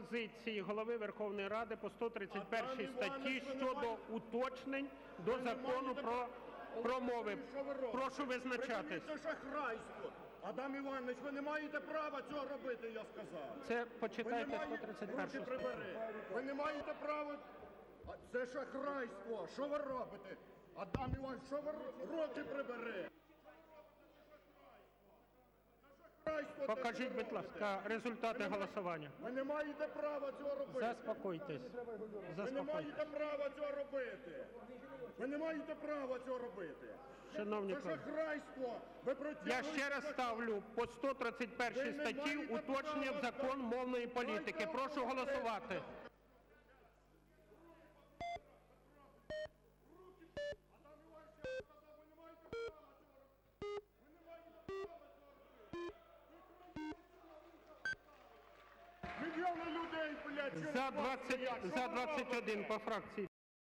пропозиції голови Верховної Ради по 131 статті щодо уточнень до закону про, про мови. Що ви робите? Прошу визначатись. Це шахрайство. Адам Іванович, ви не маєте права цього робити, я сказав. Це почитайте маєте... 131 Руки статтю. Ви не маєте права... А Це шахрайство. Що ви робите? Адам Іванович, що ви ро- руки прибери? Це шахрайство, те, що Покажіть, будь ласка, результати голосування. Ви не маєте права цього робити. Заспокойтесь. Ви не маєте права цього робити. Ви не маєте права цього робити. Шановні Це колеги. шахрайство. Ви Я протягуєте ще раз закон. ставлю по 131 Ви не статті маєте уточнення в права закон мовної політики. Прошу голосувати. За вас 20, стоять. За ви робите? 21 по фракції.